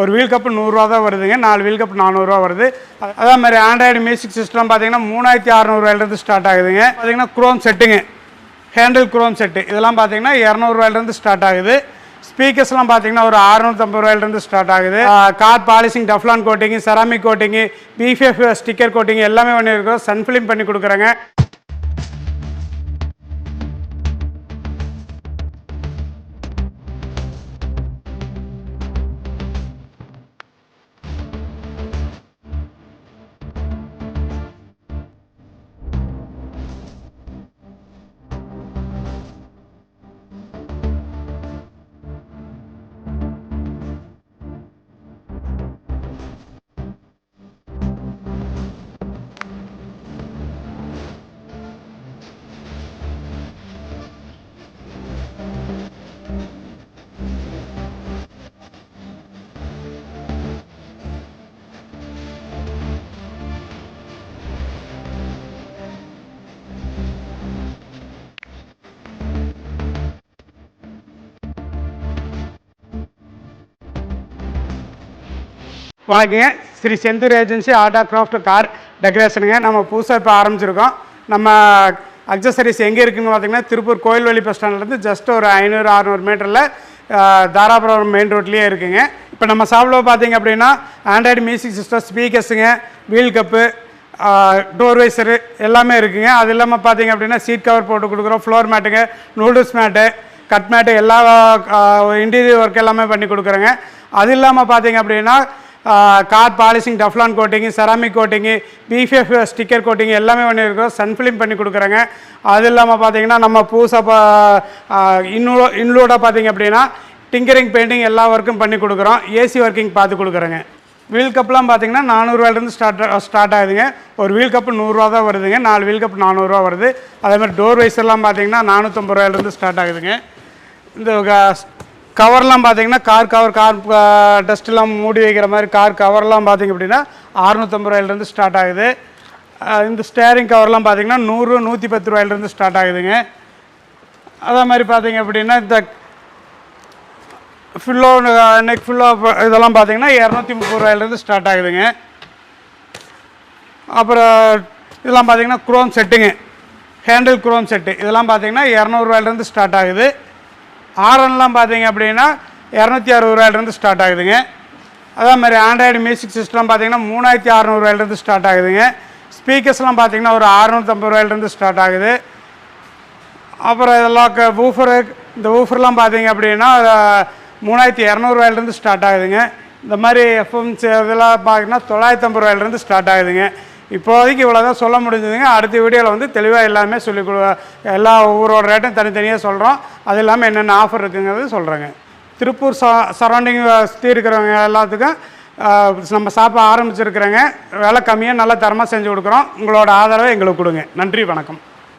ஒரு wheel cup நூறுரூவா தான் வருதுங்க. நாலு வீல் கப் நானூறுரூவா வருது. அதே மாதிரி ஆண்ட்ராய்டு மியூசிக் சிஸ்டம் பார்த்தீங்கன்னா மூணாயிரத்தி அறநூறுவாயிலிருந்து ஸ்டார்ட் ஆகுதுங்க. பார்த்தீங்கன்னா குரோம் செட்டுங்க ஹேண்டில் குரோம் செட்டு இதெல்லாம் பார்த்தீங்கன்னா இரநூறுவாயிலிருந்து ஸ்டார்ட் ஆகுது. ஸ்பீக்கர்ஸ்லாம் பார்த்தீங்கன்னா ஒரு அறுநூத்தம்பது ரூபாயிலிருந்து ஸ்டார்ட் ஆகுது. Car polishing Teflon coating ceramic coating PPF sticker coating எல்லாமே பண்ணியிருக்கோம் சன்ஃபிலிம் பண்ணி கொடுக்குறேங்க. வணக்கங்க. Shri Senthur agency art of craft car டெக்கரேஷனுங்க நம்ம புதுசாக இப்போ ஆரம்பிச்சிருக்கோம். நம்ம அக்சசரிஸ் எங்கே இருக்குன்னு பார்த்தீங்கன்னா திருப்பூர் கோயில்வெளி பஸ் ஸ்டாண்ட்லேருந்து ஜஸ்ட் ஒரு ஐநூறு அறநூறு மீட்டரில் தாராபுரம் மெயின் ரோட்லேயே இருக்குங்க. இப்போ நம்ம ஷாப்பில் பார்த்தீங்க அப்படின்னா ஆண்ட்ராய்டு மியூசிக் சிஸ்டம் ஸ்பீக்கர்ஸுங்க வீல் கப்பு டோர் வைசரு எல்லாமே இருக்குங்க. அது இல்லாமல் பார்த்தீங்க அப்படின்னா சீட் கவர் போட்டு கொடுக்குறோம் ஃப்ளோர் மேட்டுங்க நூடுல்ஸ் மேட்டு கட் மேட்டு எல்லா இன்டீரியர் ஒர்க் எல்லாமே பண்ணி கொடுக்குறோங்க. அது இல்லாமல் பார்த்தீங்க அப்படின்னா car polishing Teflon coating ceramic coating PPF sticker coating எல்லாமே பண்ணியிருக்கோம் சன்ஃபிலிம் பண்ணி கொடுக்குறேங்க. அது இல்லாமல் பார்த்தீங்கன்னா நம்ம பூசா இன்னூட இன்னூட பார்த்தீங்க அப்படின்னா டிங்கரிங் பெயிண்டிங் எல்லா ஒர்க்கும் பண்ணி கொடுக்குறோம். ஏசி ஒர்க்கிங் பார்த்து கொடுக்குறேங்க. வீல் கப்லாம் பார்த்தீங்கன்னா நானூறுவாயிலிருந்து ஸ்டார்ட் ஸ்டார்ட் ஆகுதுங்க. ஒரு வீல் கப்பு நூறுரூவா தான் வருதுங்க. நாலு வீல் கப் நானூறுரூவா வருது. அதேமாதிரி டோர் வைஸர்லாம் பார்த்தீங்கன்னா நானூற்றம்பது ரூபாயிலேருந்து ஸ்டார்ட் ஆகுதுங்க. இந்த க- கவர்லாம் பார்த்தீங்கன்னா கார் கவர் கார் டஸ்ட்லாம் மூடி வைக்கிற மாதிரி கார் கவர்லாம் பார்த்தீங்க அப்படின்னா அறநூற்றம்பது ரூபாயிலேருந்து ஸ்டார்ட் ஆகுது. இந்த ஸ்டேரிங் கவர்லாம் பார்த்தீங்கன்னா நூறு நூற்றி பத்து ரூபாயிலேருந்து ஸ்டார்ட் ஆகுதுங்க. அதே மாதிரி பார்த்தீங்க அப்படின்னா இந்த ஃபில்லோ நெக் ஃபில்லோ இதெல்லாம் பார்த்தீங்கன்னா இரநூத்தி முப்பது ரூபாயிலேருந்து ஸ்டார்ட் ஆகுதுங்க. அப்புறம் இதெல்லாம் பார்த்தீங்கன்னா குரோம் செட்டுங்க ஹேண்டில் குரோம் செட்டு இதெல்லாம் பார்த்தீங்கன்னா இரநூறுவாயிலேருந்து ஸ்டார்ட் ஆகுது. ஆரன்லாம் பார்த்தீங்க அப்படின்னா இரநூத்தி அறுபது ரூபாயிலிருந்து ஸ்டார்ட் ஆகுதுங்க. அதே மாதிரி ஆண்ட்ராய்டு மியூசிக் சிஸ்டம் பார்த்தீங்கன்னா மூணாயிரத்தி அறநூறுவாயிலிருந்து ஸ்டார்ட் ஆகுதுங்க. ஸ்பீக்கர்ஸ்லாம் பார்த்தீங்கன்னா ஒரு அறநூற்றம்பது ரூபாயிலிருந்து ஸ்டார்ட் ஆகுது. அப்புறம் இதெல்லாம் ஊஃபரு இந்த ஊஃபர்லாம் பார்த்தீங்க அப்படின்னா மூணாயிரத்தி இரநூறுவாயிலிருந்து ஸ்டார்ட் ஆகுதுங்க. இந்த மாதிரி எஃப்எம்ஸ் இதெல்லாம் பார்த்தீங்கன்னா தொள்ளாயிரத்தம்பது ரூபாயிலிருந்து ஸ்டார்ட் ஆகுதுங்க. இப்போதைக்கு இவ்வளோ தான் சொல்ல முடிஞ்சதுங்க. அடுத்த வீடியோவில் வந்து தெளிவாக எல்லாமே சொல்லி கொடு எல்லா ஒவ்வொரு ரேட்டும் தனித்தனியாக சொல்கிறோம் அது இல்லாமல் என்னென்ன ஆஃபர் இருக்குங்கிறது சொல்கிறேங்க திருப்பூர் ச சரௌண்டிங் சுற்றி இருக்கிறவங்க எல்லாத்துக்கும் நம்ம சாப்பிட ஆரம்பிச்சிருக்கிறேங்க. விலை கம்மியாக நல்ல தரமாக செஞ்சு கொடுக்குறோம். உங்களோட ஆதரவை எங்களுக்கு கொடுங்க. நன்றி வணக்கம்.